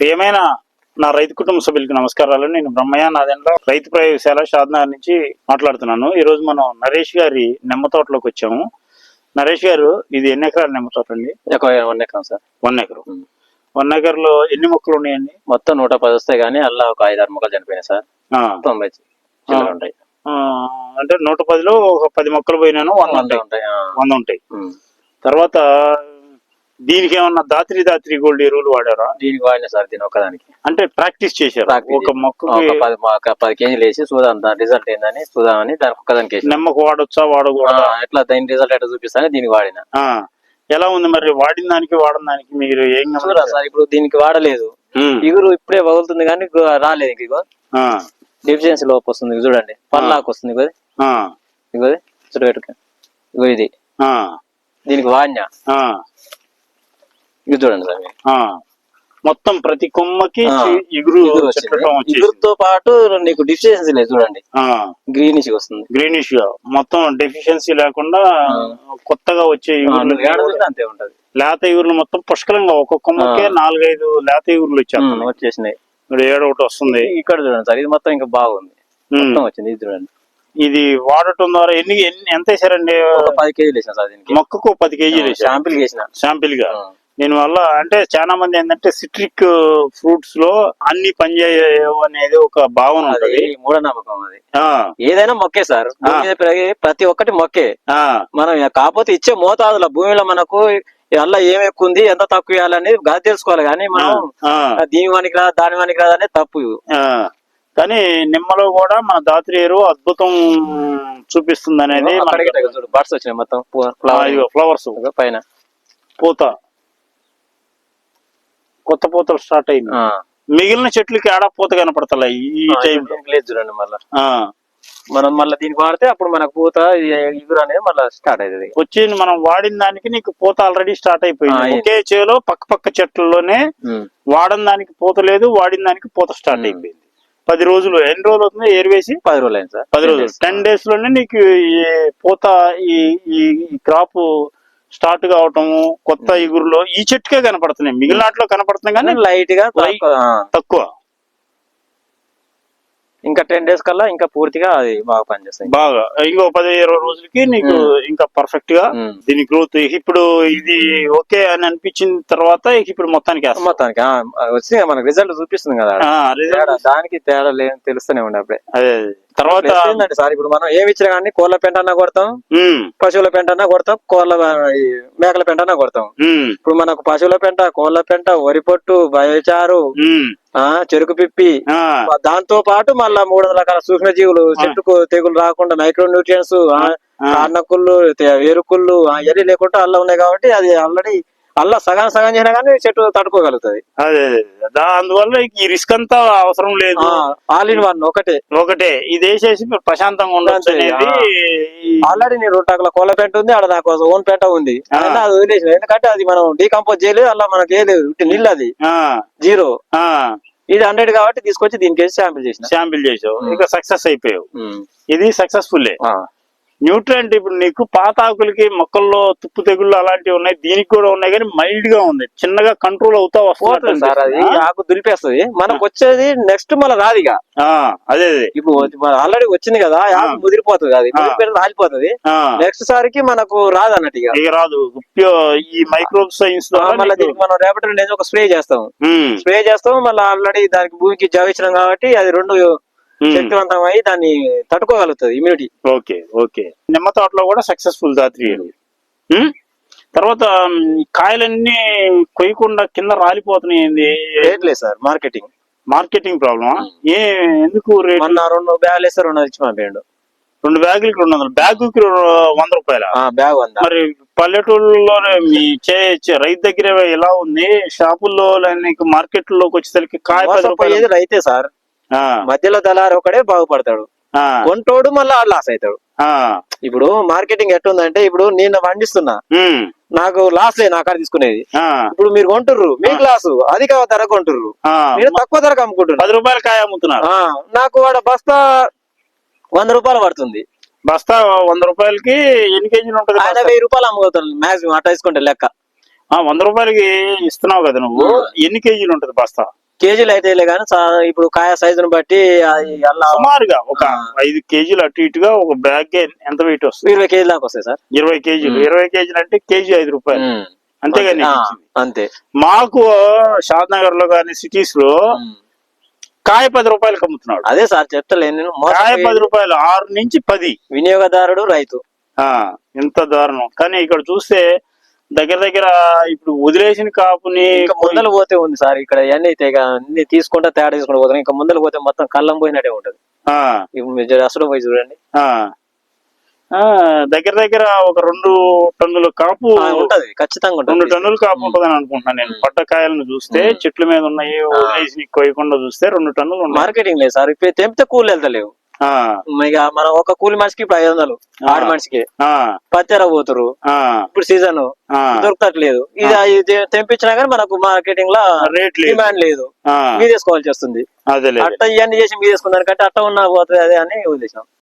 ప్రియమైన నా రైతు కుటుంబ సభ్యులకి నమస్కారాలు. నేను బ్రహ్మయ్య నాదెండ్ల రైతు ప్రయోగశాల షాద్నగర్ నుంచి మాట్లాడుతున్నాను. ఈ రోజు మనం నరేష్ గారి నిమ్మ తోటలోకి వచ్చాము. నరేష్ గారు ఇది ఎన్ని ఎకరాల నిమ్మ తోట అండి? వన్ ఎకరం సార్. వన్ ఎకరం. వన్ ఎకర్లో ఎన్ని మొక్కలు ఉన్నాయండి? మొత్తం నూట పది వస్తాయి కానీ అలా ఒక ఐదు ఆరు మొక్కలు చనిపోయినాయి సార్. తొంభై ఉంటాయి. ఆ, అంటే నూట పదిలో ఒక పది మొక్కలు పోయినాను వంద ఉంటాయి. వంద ఉంటాయి. తర్వాత దీనికి ఏమన్నా దాత్రి దాత్రి గోల్డ్ ఎరువులు వాడారా? దీనికి వాడిన సార్ దీని ఒకదానికి అంటే ప్రాక్టీస్ చేశారు? ఒక మొక్కకి ఒక పది కేజీలు వేసి చూద్దాం దాని రిజల్ట్ ఏందని చూద్దామని దానికి ఒక్కదానికి వేసి నిమ్మకు వాడొచ్చా వాడకూడదా? ఎట్లా దాని రిజల్ట్ ఎట్లా చూపిస్తాను దీనికి వాడిన. ఎలా ఉంది మరి? వాడిన దానికి వాడిన దానికి మీరు ఏం? సార్ ఇప్పుడు దీనికి వాడలేదు. ఇగురు ఇప్పుడే వదులుతుంది కానీ రాలేదు ఇంక ఇగో. డెఫిషియన్సీ లోపు వస్తుంది చూడండి. పల్లాకు వస్తుంది ఇగో ఇగో చూడు పెట్టుకో ఇగో ఇది. దీనికి వాడినా. ఇది చూడండి. ఆ. మొత్తం ప్రతి కొమ్మకి ఇగురు ఇగురుతో పాటు నీకు డిఫిషియన్సీ లేదు చూడండి. గ్రీనిష్ వస్తుంది. గ్రీనిష్గా మొత్తం డెఫిషియన్సీ లేకుండా కొత్తగా వచ్చే అంతే ఉంటది. లేత ఇగుర్లు మొత్తం పుష్కలంగా ఒక్కొక్క కొమ్మకే నాలుగైదు లేత ఇగుర్లు వచ్చేస్తున్నాయి. వచ్చేసినాయి. ఇప్పుడు ఏడో ఒకటి వస్తుంది. ఇక్కడ చూడండి సార్ ఇది మొత్తం ఇంకా బాగుంది. మొత్తం వచ్చింది ఇది చూడండి. ఇది వాడటం ద్వారా ఎన్ని ఎంత వేసారండి? పది కేజీలు వేసిన సార్ దీనికి. మొక్కకు పది కేజీలు షాంపిల్ వేసిన. శాంపిల్గా ఆ. దీని వల్ల అంటే చాలా మంది ఏంటంటే సిట్రిక్ ఫ్రూట్స్లో అన్ని పనిచేయవు అనేది ఒక భావన ఉంటది. మూఢనమ్మకం అది. ఏదైనా మొక్కే సార్. ప్రతి ఒక్కటి మొక్కే. ఆ, మనం కాకపోతే ఇచ్చే మోతాదుల భూమిలో మనకు అలా ఏం ఎక్కువ ఉంది ఎంత తక్కువ ఇవ్వాలని గాది తెలుసుకోవాలి. కానీ మనం దీని వానికి రాదు దాని వానికి రాదు అనేది తప్పు. కానీ నిమ్మలో కూడా మన దాత్రి ఎరువు అద్భుతం చూపిస్తుంది అనేది బర్డ్స్ వచ్చినాయి మొత్తం. Flower flowers. పైన. పూత. కొత్త పూతలు స్టార్ట్ అయింది. మిగిలిన చెట్లకి ఆడ పూత కనపడతలే ఈ టైం లేదు చూడండి మళ్ళీ. మనం మళ్ళీ దీనికి వాడితే అప్పుడు మనకు పూత ఇగురు అనేది మళ్ళీ స్టార్ట్ అవుతుంది వచ్చి మనం వాడిన దానికి నీకు పూత ఆల్రెడీ స్టార్ట్ అయిపోయింది. ఒకే చేలో పక్క పక్క చెట్లలోనే వాడిన దానికి పూత లేదు వాడిన దానికి పూత స్టార్ట్. అయిపోయింది. పది రోజులు ఎన్ని రోజులు అవుతుంది? ఏరివేసి పది రోజులు అయింది సార్. పది రోజులు. టెన్ డేస్లోనే నీకు ఈ పూత ఈ ఈ క్రాప్ స్టార్ట్ కావటము కొత్త ఇగురులో ఈ చెట్టుకే కనపడుతున్నాయి మిగిలిన వాటిలో కనపడుతున్నాయి కానీ లైట్గా. తక్కువ. తక్కువ ఇంకా టెన్ డేస్ కల్లా ఇంకా పూర్తిగా అది బాగా పనిచేస్తాయి బాగా ఇంకో పది ఇరవై రోజులకి నీకు ఇంకా పర్ఫెక్ట్గా. దీని గ్రోత్ ఇప్పుడు ఇది ఓకే అని అనిపించిన తర్వాత ఇప్పుడు మొత్తానికి. మొత్తానికి ఆ, వచ్చి మనకు రిజల్ట్ చూపిస్తుంది కదా దానికి తేడా లేదు తెలుస్తూనే ఉండే అప్పుడే అదే అదే. తర్వాత ఏంటంటే సార్? ఇప్పుడు మనం ఏమి ఇచ్చినా కానీ కోళ్ళ పెంట అన్నా కొడతాం పశువుల పెంట అన్నా కొడతాం కోళ్ళ మేకల పెంట అన్నా కొడతాం. ఇప్పుడు మనకు పశువుల పెంట కోళ్ళ పెంట వరి పొట్టు బయోచారు చెరుకు పిప్పి దాంతో పాటు మళ్ళా మూడు రకాల సూక్ష్మజీవులు చెట్టుకు తెగులు రాకుండా మైక్రో న్యూట్రియన్స్. కారణకుళ్ళు వేరుకుళ్ళు ఇవన్నీ లేకుండా అల్ల ఉన్నాయి కాబట్టి అది ఆల్రెడీ అల్లా సగం సగం చేసినా కానీ చెట్టు తట్టుకోగలుగుతుంది. అదే అందువల్ల ఈ రిస్క్ అంతా అవసరం లేదు. ఆల్ ఇన్ వన్ ఒకటే. ఒకటే. ఇది వేసేసి ప్రశాంతంగా ఉండొచ్చు అనేది ఆల్రెడీ నేను రెండు కోళ్ళ పెంట ఉంది ఆడ నాకు ఓన్ పెంట ఉంది. అది వదిలేసిన. ఎందుకంటే అది మనం డీకంపోజ్ చేయలేదు అలా మనకి ఏ లేదు. నీళ్ళు అది. జీరో ఆ, ఇది హండ్రెడ్ కాబట్టి తీసుకొచ్చి దీనికి వేసి శాంపిల్ చేసిన. శాంపిల్ చేసావు. ఇక సక్సెస్ అయిపోయావు. ఇది సక్సెస్ఫుల్. న్యూట్రియంట్ ఇప్పుడు నీకు పాత ఆకులకి మొక్కల్లో తుప్పు తెగుళ్ళు అలాంటివి ఉన్నాయి. దీనికి కూడా ఉన్నాయి కానీ మైల్డ్గా ఉంది. చిన్నగా కంట్రోల్ అవుతా పోతుంది సార్ అది. వస్తుంది ఆకు దులిపేస్తుంది. మనకు వచ్చేది నెక్స్ట్ మళ్ళీ రాదిగా అదే అదే. ఇప్పుడు ఆల్రెడీ వచ్చింది కదా ఆకు ముదిరిపోతుంది అది. రాలిపోతుంది నెక్స్ట్ సారికి మనకు రాదు అన్నట్టు ఇక. ఇక రాదు. ఈ మైక్రోబ్ సైన్స్ మళ్ళీ మనం రేపటి ఒక స్ప్రే చేస్తాం స్ప్రే చేస్తాం మళ్ళీ ఆల్రెడీ దానికి భూమికి జవించడం కాబట్టి అది రెండు శక్తివంతం అయి దాన్ని తట్టుకోగలుగుతుంది ఇమ్యూనిటీ ఓకే ఓకే నిమ్మ తోటలో కూడా సక్సెస్ఫుల్ దాత్రి ఉమ్? తర్వాత ఉమ్, ఈ కాయలన్నీ కొయ్యకుండా కింద రాలిపోతున్నాయి ఏంది? రేట్ లేదు సార్ మార్కెటింగ్ మార్కెటింగ్ ప్రాబ్లమా ఏ ఎందుకు రేట్ మొన్న రెండు బ్యాగులు వేస్తే రెండు ఇచ్చి పంపేయండు రెండు బ్యాగులకి రెండు వందలు. బ్యాగుకి వంద రూపాయల? ఆ బ్యాగ్ వంద. మరి పల్లెటూళ్ళలో మీ చే చే- రైతు దగ్గర ఎలా ఉంది? షాపుల్లో నీకు మార్కెట్లోకి వచ్చేసరికి కాయ రూపాయలు. రైతే సార్. మధ్యలో దళారు ఒకడే బాగుపడతాడు. కొంటోడు మళ్ళీ లాస్ అవుతాడు ఇప్పుడు మార్కెటింగ్ ఎట్టుందంటే ఇప్పుడు నేను పండిస్తున్నా. నాకు లాస్ లే నా కాడ తీసుకునేది. ఇప్పుడు మీరు కొంటుర్రు మీకు లాస్ అధిక ధర కొంటుర్రు. మీరు తక్కువ ధరకు అమ్ముకుంటున్నారు పది రూపాయల కాయ అమ్ముతున్నారు. నాకు వాడ బస్తా వంద రూపాయలు పడుతుంది. బస్తా వంద రూపాయలకి ఎన్ని కేజీలు ఉంటుంది ఆయన? వెయ్యి రూపాయలు అమ్ముతాను మాక్సిమం అట్లా తీసుకుంటే లెక్క. వంద రూపాయలకి ఇస్తున్నావు కదా నువ్వు. ఎన్ని కేజీలు ఉంటది బస్తా? కేజీలు అయితే కానీ ఇప్పుడు కాయ సైజును బట్టి సుమారుగా ఒక. ఐదు కేజీలు అటు ఇటుగా ఒక బ్యాగ్ ఎంత వెయిట్ వస్తుంది? ఇరవై కేజీల దాకా వస్తాయి సార్. ఇరవై కేజీలు. ఇరవై కేజీలు అంటే కేజీ ఐదు రూపాయలు. అంతేగాని అంతే. మాకు షాద్ నగర్లో కానీ సిటీస్లో. కాయ పది రూపాయలకి అమ్ముతున్నాడు. అదే సార్ చెప్తలేను కాయ పది రూపాయలు ఆరు నుంచి పది. వినియోగదారుడు రైతు. ఆ ఎంత దారుణం. కానీ ఇక్కడ చూస్తే దగ్గర దగ్గర ఇప్పుడు వదిలేసిన కాపుని ఇంకా ముందర పోతే ఉంది సార్ ఇక్కడ ఇవన్నీ తెగ అన్ని తీసుకుంటా తేడా తీసుకుంటూ పోతాం ఇంకా ముందర పోతే మొత్తం కళ్ళం పోయినట్టే ఉంటది. ఇప్పుడు అసలు పోయి చూడండి. దగ్గర దగ్గర ఒక రెండు టన్నుల కాపు ఉంటది ఖచ్చితంగా రెండు టన్నుల కాపు ఉంటుందని అనుకుంటున్నాను నేను. పట్ట కాయలను చూస్తే. చెట్ల మీద ఉన్నాయి కొయ్యకుండా చూస్తే రెండు టన్నులు మార్కెటింగ్ లేదు సార్ ఇప్పుడు తెంపితే కూలి వెళ్తలేవు. ఇక మనం ఒక కూలి మనిషికి ఇప్పుడు ఐదు వందలు ఆ. ఆరు మనిషికి. పత్తెర పోతురు ఇప్పుడు సీజన్. దొరకట్లేదు. ఇది తెంపించినా కానీ మనకు మార్కెటింగ్లో రేట్ డిమాండ్ లేదు. మీ తీసుకోవాల్సి వస్తుంది. అట్ట ఇవన్నీ చేసి మీ అట్ట ఉన్న పోతుంది అదే అని ఉద్దేశం